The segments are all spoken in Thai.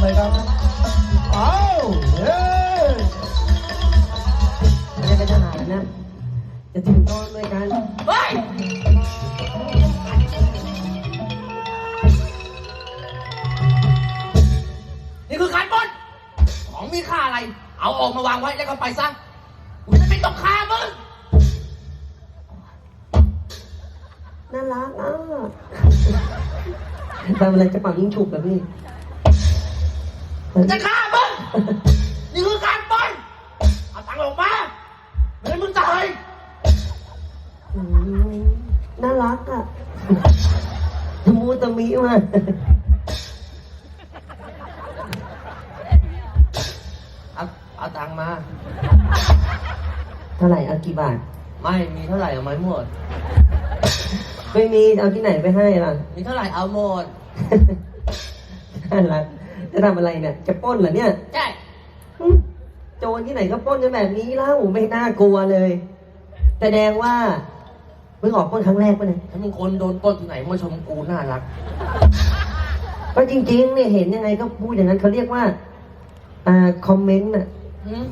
เลยครับอ้าวเฮ้ยไม่ได้เป็นทหารนะ จะถึงตอนด้วยกันเฮ้ยนี่คือการปล้นของมีค่าอะไร เอาออกมาวางไว้แล้วก็ไปซะกูจะไม่ต้องฆ่ามึง น่ารักอะทำอะไรจะเป่ายิงฉุบแบบนี้ จะฆ่ามึงนี่คือการปล้นเอาตังค์ออกมาไม่งั้นมึงตายอืมน่ารักอะตะมูตะมีมาเอาเอาตังค์มา เท่าไหร่เอากี่บาท ไม่มีเท่าไหร่เอาไม่หมด ไม่มีเอาที่ไหนไปให้ล่ะ มีเท่าไหร่เอาหมด น่ารัก จะทำอะไรเนี่ย จะปล้นเหรอเนี่ยใช่หึโจรที่ไหนก็ปล้นกันแบบนี้เล่าไม่น่ากลัวเลย แสดงว่าเพิ่งออกปล้นครั้งแรกปะเนี่ย ถ้ามึงคนโดนปล้นที่ไหนมาชมกูน่ารัก ก็จริงๆเนี่ยเห็นยังไงก็พูดอย่างนั้นเขาเรียกว่า อ่าคอมเมนต์น่ะหืม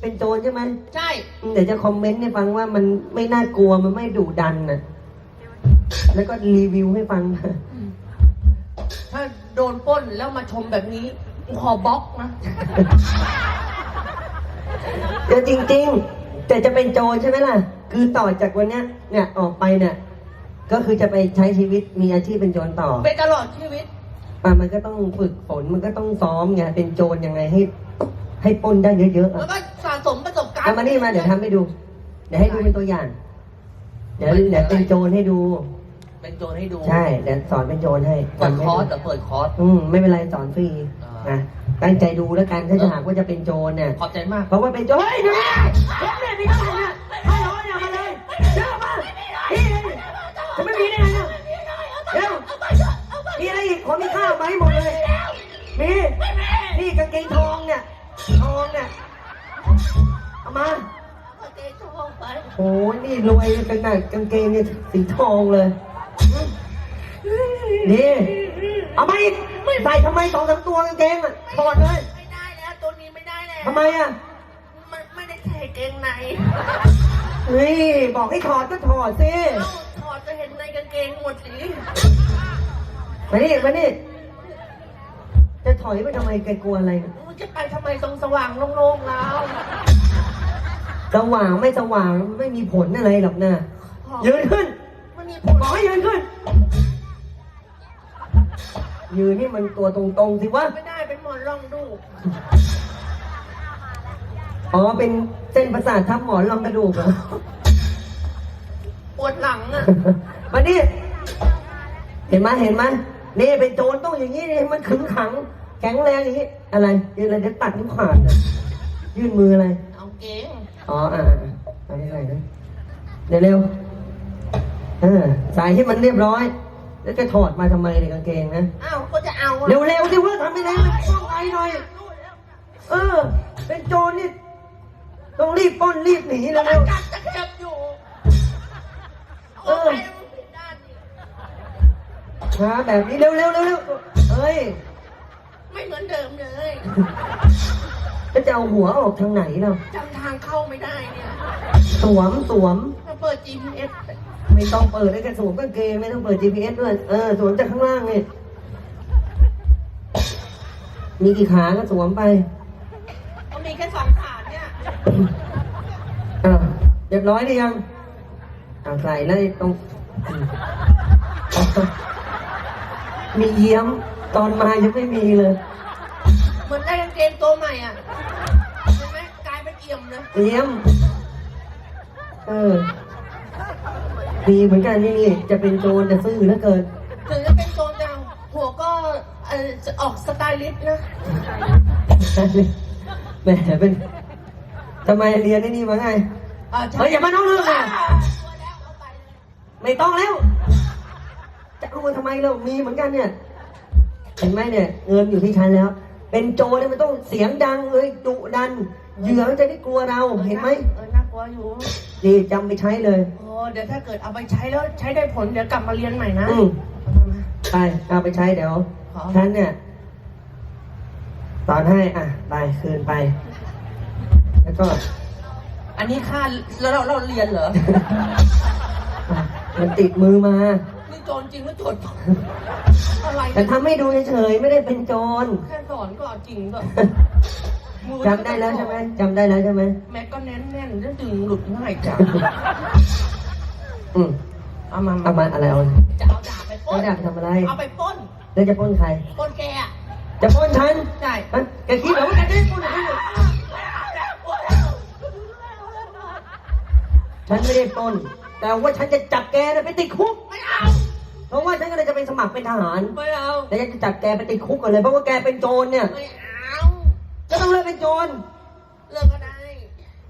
เป็นโจรใช่ไหมใช่ เดี๋ยวจะคอมเมนต์ให้ฟังว่ามันไม่น่ากลัวมันไม่ดุดันน่ะแล้วก็รีวิวให้ฟัง ถ้าโดนปล้นแล้วมาชมแบบนี้กูขอบล็อกนะ เดี๋ยวจริง ๆ แต่จะเป็นโจรใช่ไหมล่ะ คือต่อจากวันเนี้ยเนี่ยออกไปเนี่ยก็คือจะไปใช้ชีวิตมีอาชีพเป็นโจรต่อเป็นตลอดชีวิต อะมันก็ต้องฝึกฝนมันก็ต้องซ้อมไงเป็นโจรยังไงให้ ให้ปล้นได้เยอะๆแล้วอะก็สะสมประสบการณ์ เอามานี่มาเดี๋ยวทำให้ดู เดี๋ยวให้ดูเป็นตัวอย่าง เดี๋ยวเดี๋ยวเป็นโจรให้ดู เป็นโจรให้ดูใช่เดี๋ยวสอนเป็นโจรให้เปิดให้คอร์สดูแต่เปิดคอร์ส อืมไม่เป็นไรสอนฟรีอ่า นะตั้งใจดูแล้วกันถ้าจะหากว่าจะเป็นโจรเนี่ยขอบใจมาก เพราะว่าเป็นโจรเฮ้ยเนี่ยเฮ้ยเนี่ยมีเท่าไหร่เนี่ยห้าร้อยเนี่ยมาเลยเชื่อมาพี่จะไม่มีได้ไงเนี่ยเร็วมีอะไรอีกคนมีข้าวไหมหมดเลย มีนี่กางเกงทองเนี่ยทองเนี่ยเอามา โอ้ยนี่รวยขนาดกางเกงเนี่ยสีทองเลย นี่เอามาอีกใส่ทำไมสองสามตัวกางเกงอะถอดเลยไม่ได้แล้วตัวนี้ไม่ได้แล้วทำไมอะมันไม่ได้ใส่เกงในเฮ้ยบอกให้ถอดก็ถอดสิเอ้าถอดจะเห็นในกางเกงหมดสิมานี่มานี่จะถอยไปทำไมแกกลัวอะไรน่ะมึงจะไปทำไมตรงสว่างโล่งๆแล้วสว่างไม่สว่างไม่มีผลอะไรหรอกนะยืนขึ้น มันมีผบลอกให้ยืนขึ้น ยืนนี่มันตัวตรงๆสิวะ ไม่ได้เป็นหมอนรองดูกอ๋อ เป็นเส้นประสาททับหมอนรองกระดูกเหรอ ปวดหลังอะมานี่เห็นไหมเห็นไหมนี่เป็นโจรต้องอย่างนี้นี่มันขึงขัง แข็งแรงอย่างนี้ อะไรยืนอะไรจะตัดนิ้วขาดเลยยื่นมืออะไร เอาเกงอ๋อ อ่าอ่าเอาไม่ใส่นะเดี๋ยวเร็ว เออ ใส่ให้มันเรียบร้อย แล้วจะถอดมาทำไมในยกางเกงนะ อ้าวก็จะเอาอะเร็วเร็วๆสิเว่าทำไปแล้วมันป้องไวหน่อย เออ เป็นโจรนี่ต้องรีบปล้นรีบหนีแล้เร็ว กัดจะเข็บอยู่เออาไปแล้วมันผิดด้านนี่ๆช้าแบบนี้เร็วเร็วเร็วเร็วเฮ้ยไม่เหมือนเดิมเลยแล้วจะเอาหัวออกทางไหนเราจำทางเข้าไม่ได้เนี่ยสวมสวม มาเปิด GPS ไม่ต้องเปิดได้แค่สวมกางเกงไม่ต้องเปิด GPS ด้วย เออสวมจากข้างล่างนี่มีกี่ขาก็สวมไปก็มีแค่สองขาเนี่ยอ่าเรียบร้อยหรือยังอ่าใส่แล้วตรงมีเยี่ยมตอนมายังไม่มีเลยเหมือนได้กางเกงตัวใหม่อะเห็นไหมกลายเป็นเอี่ยมเลยเยี่ยม เออ ดีเหมือนกันนี่นี่จะเป็นโจรแต่ซื่อเหลือเกิน ถึงจะเป็นโจรแต่หัวก็เอ่อจะออกสไตลิสต์นะแหมเป็นทำไมเรียนไอ้นี่มาไงอ่าใช่เฮ้ยอย่ามาน้องเรื่องอะอะไม่ต้องแล้ว จะเอามาทำไมเรามีเหมือนกันเนี่ยเห็นไหมเนี่ยเงินอยู่ที่ฉันแล้ว เป็นโจรเนี่ยมันต้องเสียงดังเลยดุดันเหยื่อมันจะได้กลัวเราเห็นไหมเออน่ากลัวอยู่ ดีจำไปใช้เลยโอ้ เดี๋ยวถ้าเกิดเอาไปใช้แล้วใช้ได้ผลเดี๋ยวกลับมาเรียนใหม่นะ อืมไปเอาไปใช้เดี๋ยวขอ ฉันเนี่ยจตอนให้อะไปคืนไป แล้วก็อันนี้ค่าแล้วเราเราเรียนเหรอ อะมันติดมือมานี่โจรจริงหรือโจรปลอมอะไรแต่ทำให้ดูเฉยๆไม่ได้เป็นโจรแค่สอนก็เอาจริงด้วยจำได้แล้วใช่ไหมจำได้แล้วใช่ไหมแม็กก็แน่นแน่นๆดึงหลุดง่ายจัง อืมเอามาเอามาอะไรเอาจะเอาดาบไปปล้เอานดาบไปทำอะไร เอาไปปล้นแล้วจะปล้นใคร ปล้นแกอะจะปล้นฉันใช่ฮะแกคิดเหรอว่าแกจะได้ปล้นฉันฉันไม่ได้ปล้น แต่ว่าฉันจะจับแกน่ะไปติดคุก ไม่เอาเพราะว่าฉันก็เลยจะไปสมัครเป็นทหารไม่เอาแต่ฉันจะจับแกไปติดคุกก่อนเลย เพราะว่าแกเป็นโจรเนี่ยไม่เอาก็ต้องเลิกเป็นโจร เลิกก็ได้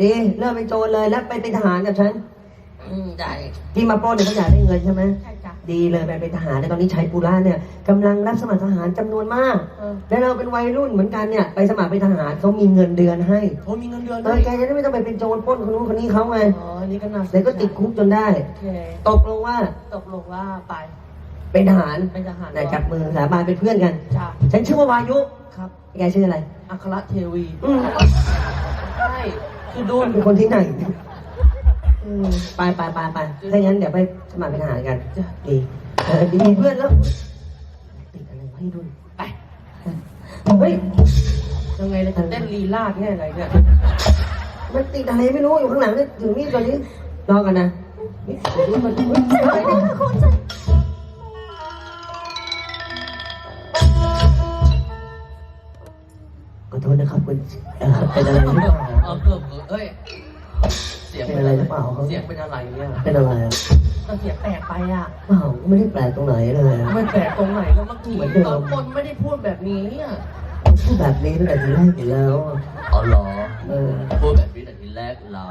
ดี เลิกเป็นโจรเลยแล้วไปเป็นทหารกับฉัน อืมได้ที่มาปล้นเนี่ยเขาอยากได้เงินใช่ไหมใช่จ้ะดีเลยไปเป็นทหารในตอนนี้ชัยปุระเนี่ยกำลังรับสมัครทหารจำนวนมาก เออและเราเป็นวัยรุ่นเหมือนกันเนี่ยไปสมัครเป็นทหารเขามีเงินเดือนให้โอ้มีเงินเดือนเอด้วอยแกจะได้ไม่ต้องไปเป็นโจรปล้นคนนู้นคนนี้เขาไงอ๋ออันนี่ก็น่าสนใจแล้วก็ติดคุกจนได้ โอเค ตกลงว่าตกลงว่าไป เป็นทหารเป็นทหารแต่จับมือสาบานเป็นเพื่อนกัน จ้ะฉันชื่อว่าวายุครับ แกชื่ออะไรอัครเทวี อืมใช่ คือดูเป็นคนที่ไหนอืม ไปไปไปไปถ้างั้นเดี๋ยวไปสมัครเป็นทหารกันจ้ะดีเออดีมีเพื่อนแล้วติดอะไรวะให้ดุนไปเฮ้ยยังไงเลยจะเต้นลีลาดแน่อะไรเนี่ยมันติดอะไรไม่รู้อยู่ข้างหลังนี่ถึงมีดก่อนนี้รอกันนะนี่ดูมันดูมันเฮ้ยคุณฉันขอโทษนะครับคุณเอ่อเป็นอะไรหรือเปล่าเออเกือบเอ้ย เสียงเป็นอะไรหรือเปล่าครับเสียงเป็นอะไรเนี่ยเป็นอะไรอะก็เสียงแปลกไปอะเปล่าไม่ได้แปลกตรงไหนเลยอะไม่แปลกตรงไหนก็เมื่อกี้เหมือนเดิมตอนคนไม่ได้พูดแบบนี้อะพูดแบบนี้ตั้งแต่ทีแรกอยู่แล้วอะอ๋อเหรอเออพูดแบบนี้แต่ทีแรกเรา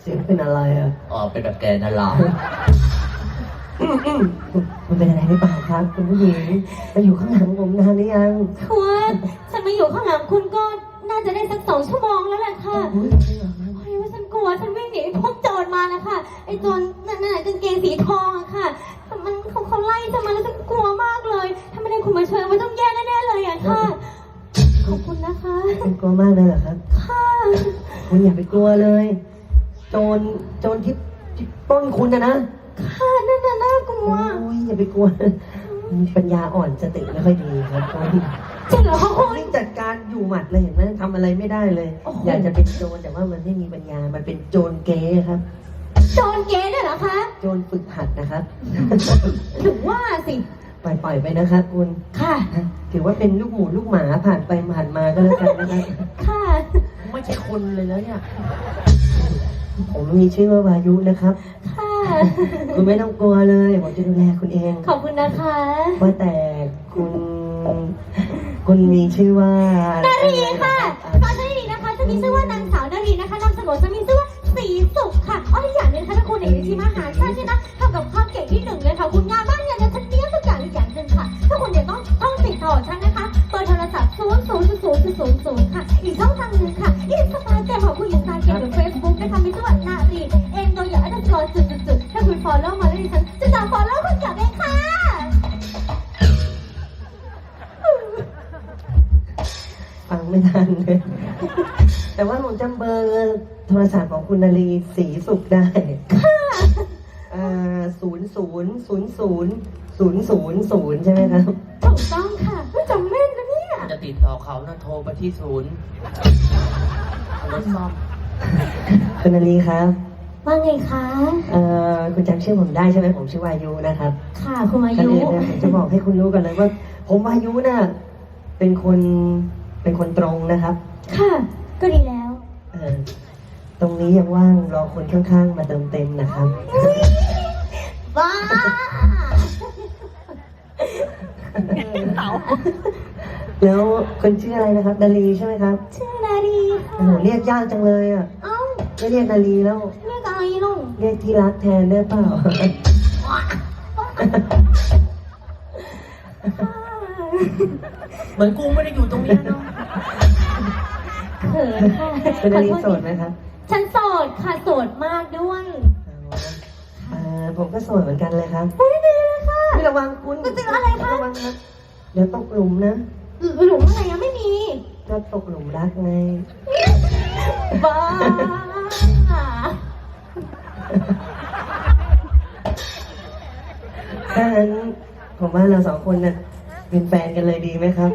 เสียงเป็นอะไรอะอ๋อเป็นแบบแกนั่นเรามันเป็นอะไรหรือเปล่าครับคุณผู้หญิงมาอยู่ข้างหลังผมนานหรือยัง คุณฉันมาอยู่ข้างหลังคุณก็น่า จะได้สักสองชั่วโมงแล้วแหละค่ะอุ๊ยจริงเหรอครับเฮ้ยว่าฉันกลัวฉันวิ่งหนีไอ้พวกโจรมาแล้วค่ะ ไอ้โจรนั่นน่ะกางเกงสีทองอะค่ะแต่มันเขาเขาไล่ฉันมาแล้วฉันกลัวมากเลย ถ้าไม่ได้คุณมาช่วยมันต้องแย่แน่ๆเลยอะค่ะ ขอบคุณนะคะเป็นกลัวมากเลยเหรอครับค่ะ คุณอย่าไปกลัวเลย โจรโจรที่ที่ปล้นคุณนะนะค่ะนั่นน่ะน่ากลัว โอ้ยอย่าไปกลัวมีปัญญาอ่อนสติไม่ค่อยดีครับ จริงเหรอคะคุณนี่จัดการอยู่หมัดเลยเห็นไหมทำอะไรไม่ได้เลย โอ้โห อยากจะเป็นโจรแต่ว่ามันไม่มีปัญญา มันเป็นโจรเก๊ครับ โจรเก๋เนี่ยเหรอคะ โจรฝึกหัดนะครับ ถึงว่าสิ ปล่อยปล่อยไปนะครับคุณ ค่ะ ถือว่าเป็นลูกหมูลูกหมาผ่านไปผ่านมาก็แล้วกันนะครับ ค่ะ ไม่ใช่คนเลยแล้วเนี่ย ผมมีชื่อว่าวายุนะครับ ค่ะ คุณไม่ต้องกลัวเลย ผมจะดูแลคุณเอง ขอบคุณนะคะ ว่าแต่คุณ คุณมีชื่อว่านารีค่ะฟังฉันให้ดีนะคะฉันมีชื่อว่านางสาวนารีนะคะนามสกุลฉันมีชื่อว่าสีสุขค่ะอ๋ออีกอย่างหนึงนะคะถ้าคุณเห็นในทีมอาหารฉันเนี่ยนะทำกับข้าวเก่งที่หนึ่งเลยค่ะคุณงานบ้าน แต่ว่าผมจำเบอร์โทรศัพท์ของคุณนารีสีสุขได้ศูนย์ศูนย์ศูนย์ศูนย์ศูนย์ศูนย์ศูนย์ใช่ไหมครับถูกต้องค่ะจำแม่นนะเนี่ย จะติดต่อเขานะโทรไปที่ศูนย์รถซ่อมคุณนารีครับ ว่าไงคะ เอ่อคุณจำชื่อผมได้ใช่ไหมผมชื่อวายุนะครับ ค่ะคุณมาก่อนยุอื่นนะผมจะบอกให้คุณรู้กันเลยว่า ผมวายุน่ะเป็นคนเป็นคนตรงนะครับ ค่ะ ก็ดีแล้ว เออตรงนี้ยังว่างรอคนข้างๆ มาเติมเต็มนะครับ ว้าแล้วคนชื่ออะไรนะครับดาลีใช่ไหมครับชื่อนาดีค่ะโอ้โหเรียกยากจังเลยอะเอ้าไม่เรียกดาลีแล้ว เรียกอะไรลุงเรียกที่รักแทนได้เปล่า เหมือนกูไม่ได้อยู่ตรงเนี้ยเนาะ เขินค่ะคุณดาลีขอโสษดไหมครับฉันโสดค่ะโสดมากด้วยเออผมก็โสดเหมือนกันเลยครับอุ้ยดีเลยค่ะ ไม่ระวังคุณจะเจออะไรคะ ระวังนะเดี๋ยวตกหลุมนะหลุมอะไรยังไม่มีก็ตกหลุมรักไงบ้าถ้างั้นผมว่าเราสองคนน่ะเป็นแฟนกันเลยดีไหมครับ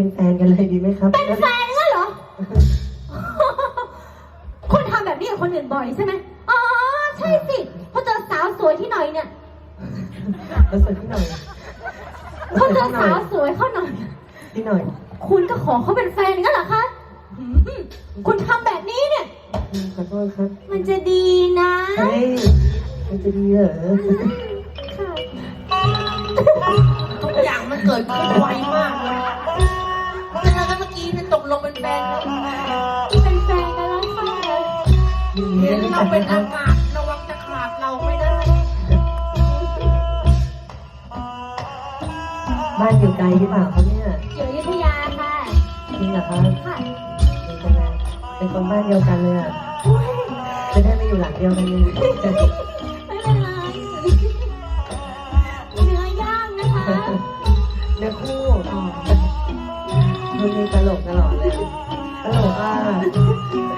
เป็นแฟนกันเลยดีไหมครับเป็นแฟนงั้นเหรอ คุณทำแบบนี้กับคนอื่นบ่อยใช่ไหมอ๋อ ใช่สิพอเจอสาวสวยที่หน่อยเนี่ยแล้วสวยที่หน่อยพอเจอสาวสวยเข้าหน่อย ที่หน่อย คุณก็ขอเขาเป็นแฟนงั้นเหรอคะหืมคุณทำแบบนี้เนี่ยอืมขอโทษครับมันจะดีนะเฮ้ยมันจะดีเหรอค่ะ ทุกอย่างมันเกิดขึ้นไวมากเลย นี่ยตกลงเป็นแฟนกันเป็นแฟนกันแล้วค่ะดีเห็นนะเราเป็นอากาศระวังจะขาดเราไม่ได้บ้านอยู่ไกลหรือเปล่าครับเนี่ยอยู่อยุธยาค่ะจริงเหรอครับค่ะเป็นคนอะไรเป็นคนบ้านเดียวกันเลยอะอุ๊ยจะได้ไม่อยู่หลังเดียวกันเลย ลกตลอดเลยตลกมาก